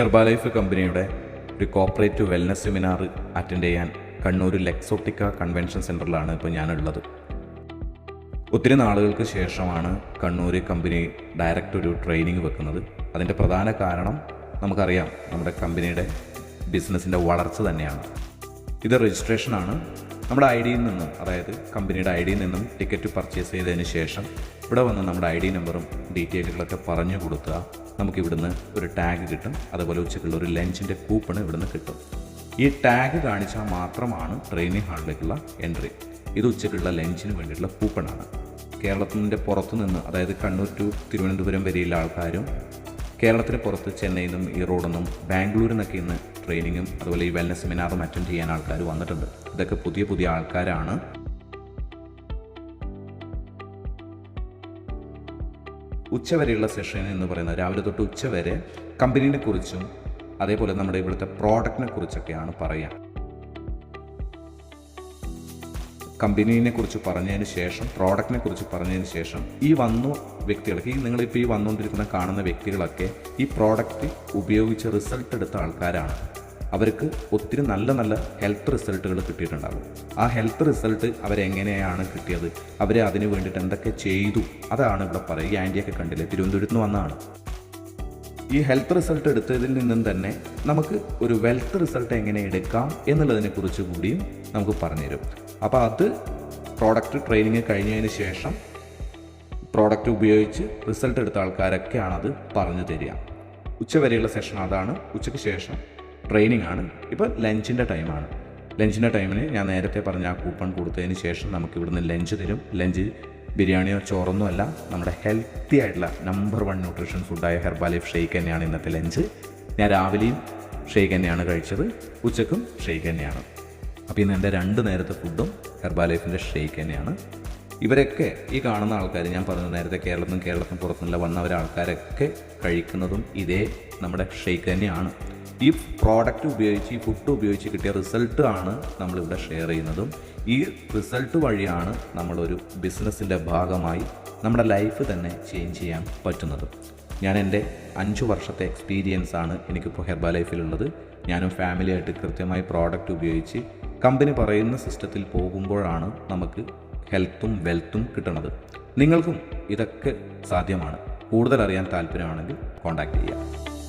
Herbalife കമ്പനിയുടെ ഒരു cooperative wellness seminar attend ചെയ്യാൻ കണ്ണൂർ ലെക്സോട്ടിക്ക കൺവെൻഷൻ സെന്ററിലാണ് ഇപ്പോൾ ഞാനുള്ളത്. ഒത്തിരി നാളുകൾക്ക് ശേഷമാണ് കണ്ണൂർ കമ്പനി ഡയറക്റ്റ് ഒരു ട്രെയിനിങ് വെക്കുന്നത്. അതിന്റെ പ്രധാന കാരണം നമുക്കറിയാം നമ്മുടെ കമ്പനിയുടെ ബിസിനസ്സിന്റെ വളർച്ച തന്നെയാണ്. ഇത് രജിസ്ട്രേഷനാണ് നമ്മുടെ ഐ ഡിയിൽ നിന്നും അതായത് കമ്പനിയുടെ ഐ ഡിയിൽ നിന്നും ടിക്കറ്റ് പർച്ചേസ് ചെയ്തതിന് ശേഷം ഇവിടെ വന്ന് നമ്മുടെ ഐ ഡി നമ്പറും ഡീറ്റെയിലുകളൊക്കെ പറഞ്ഞു കൊടുക്കുക. നമുക്ക് ഇവിടുന്ന് ഒരു ടാഗ് കിട്ടും. അതുപോലെ ഉച്ചക്കുള്ള ഒരു ലഞ്ചിന്റെ കൂപ്പൺ ഇവിടുന്ന് കിട്ടും. ഈ ടാഗ് കാണിച്ചാൽ മാത്രമാണ് ട്രെയിനിങ് ഹാളിലേക്കുള്ള എൻട്രി ഇത് ഉച്ചക്കുള്ള ലഞ്ചിന് വേണ്ടിയിട്ടുള്ള കൂപ്പണാണ് കേരളത്തിന്റെ പുറത്തു നിന്ന് അതായത് കണ്ണൂർ ടു തിരുവനന്തപുരം വരെയുള്ള ആൾക്കാരും കേരളത്തിന് പുറത്ത് ചെന്നൈയിൽ നിന്നും ഈറോഡിൽ നിന്നും ബാംഗ്ലൂരിൽ നിന്നൊക്കെ ഇന്ന് ട്രെയിനിങ്ങും അതുപോലെ ഈ വെൽനസ് സെമിനാറും അറ്റൻഡ് ചെയ്യാൻ ആൾക്കാർ വന്നിട്ടുണ്ട്. ഇതൊക്കെ പുതിയ പുതിയ ആൾക്കാരാണ്. ഉച്ചവരെയുള്ള സെഷൻ എന്ന് പറയുന്നത് രാവിലെ തൊട്ട് ഉച്ച വരെ കമ്പനീനെ കുറിച്ചും അതേപോലെ നമ്മുടെ ഇവിടുത്തെ പ്രോഡക്റ്റിനെ കുറിച്ചൊക്കെയാണ് പറയുക കമ്പനീനെ കുറിച്ച് പറഞ്ഞതിന് ശേഷം പ്രോഡക്റ്റിനെ കുറിച്ച് പറഞ്ഞതിന് ശേഷം ഈ വന്നു വ്യക്തികൾക്ക് ഈ നിങ്ങളിപ്പോൾ ഈ വന്നുകൊണ്ടിരിക്കുന്ന കാണുന്ന വ്യക്തികളൊക്കെ ഈ പ്രോഡക്റ്റ് ഉപയോഗിച്ച് റിസൾട്ട് എടുത്ത ആൾക്കാരാണ്. അവർക്ക് ഒത്തിരി നല്ല നല്ല ഹെൽത്ത് റിസൾട്ടുകൾ കിട്ടിയിട്ടുണ്ടാകും. ആ ഹെൽത്ത് റിസൾട്ട് അവരെങ്ങനെയാണ് കിട്ടിയത്? അവരെ അതിന് വേണ്ടിയിട്ട് എന്തൊക്കെ ചെയ്തു? അതാണ് ഇവിടെ പറയുക. ഈ ആന്റിയൊക്കെ കണ്ടില്ലേ? തിരുവനന്തപുരത്ത് നിന്ന് വന്നതാണ്. ഈ ഹെൽത്ത് റിസൾട്ട് എടുത്തതിൽ നിന്നും തന്നെ നമുക്ക് ഒരു വെൽത്ത് റിസൾട്ട് എങ്ങനെ എടുക്കാം എന്നുള്ളതിനെ കുറിച്ച് കൂടിയും നമുക്ക് പറഞ്ഞുതരും അപ്പോൾ അത് പ്രോഡക്റ്റ് ട്രെയിനിങ് കഴിഞ്ഞതിന് ശേഷം പ്രോഡക്റ്റ് ഉപയോഗിച്ച് റിസൾട്ട് എടുത്ത ആൾക്കാരൊക്കെയാണ് അത് പറഞ്ഞു തരിക. ഉച്ചവരെയുള്ള സെഷൻ അതാണ്. ഉച്ചയ്ക്ക് ശേഷം ട്രെയിനിങ് ആണ് ഇപ്പോൾ ലഞ്ചിന്റെ ടൈമാണ്. ലഞ്ചിന്റെ ടൈമിന് ഞാൻ നേരത്തെ പറഞ്ഞ ആ കൂപ്പൺ കൊടുത്തതിന് ശേഷം നമുക്ക് ഇവിടുന്ന് ലഞ്ച് തരും. ലഞ്ച് ബിരിയാണിയോ ചോറൊന്നും അല്ല നമ്മുടെ ഹെൽത്തി ആയിട്ടുള്ള നമ്പർ വൺ ന്യൂട്രീഷൻ ഫുഡായ ഹെർബാലൈഫ് ഷെയ്ക്ക് തന്നെയാണ് ഇന്നത്തെ ലഞ്ച്. ഞാൻ രാവിലെയും ഷെയ്ക്ക് തന്നെയാണ് കഴിച്ചത് ഉച്ചക്കും ഷെയ്ക്ക് തന്നെയാണ്. അപ്പോൾ ഇന്ന് എന്റെ രണ്ട് നേരത്തെ ഫുഡും ഹെർബാലൈഫിന്റെ ഷെയ്ക്ക് തന്നെയാണ്. ഇവരൊക്കെ ഈ കാണുന്ന ആൾക്കാർ ഞാൻ പറഞ്ഞ നേരത്തെ കേരളത്തിനും കേരളത്തിന് പുറത്തുനിന്നുള്ള വന്നവരാൾക്കാരൊക്കെ കഴിക്കുന്നതും ഇതേ നമ്മുടെ ഷെയ്ക്ക് തന്നെയാണ്. ഈ പ്രോഡക്റ്റ് ഉപയോഗിച്ച് ഈ ഫുഡ് ഉപയോഗിച്ച് കിട്ടിയ റിസൾട്ട് ആണ് നമ്മളിവിടെ ഷെയർ ചെയ്യുന്നതും. ഈ റിസൾട്ട് വഴിയാണ് നമ്മളൊരു ബിസിനസ്സിന്റെ ഭാഗമായി നമ്മുടെ ലൈഫ് തന്നെ ചേഞ്ച് ചെയ്യാൻ പറ്റുന്നതും. ഞാൻ എന്റെ അഞ്ച് വർഷത്തെ എക്സ്പീരിയൻസ് ആണ് എനിക്കിപ്പോൾ ഹെർബ ലൈഫിലുള്ളത്. ഞാനും ഫാമിലിയായിട്ട് കൃത്യമായി പ്രോഡക്റ്റ് ഉപയോഗിച്ച് കമ്പനി പറയുന്ന സിസ്റ്റത്തിൽ പോകുമ്പോഴാണ് നമുക്ക് ഹെൽത്തും വെൽത്തും കിട്ടുന്നത്. നിങ്ങൾക്കും ഇതൊക്കെ സാധ്യമാണ്. കൂടുതൽ അറിയാൻ താല്പര്യമാണെങ്കിൽ കോൺടാക്റ്റ് ചെയ്യുക.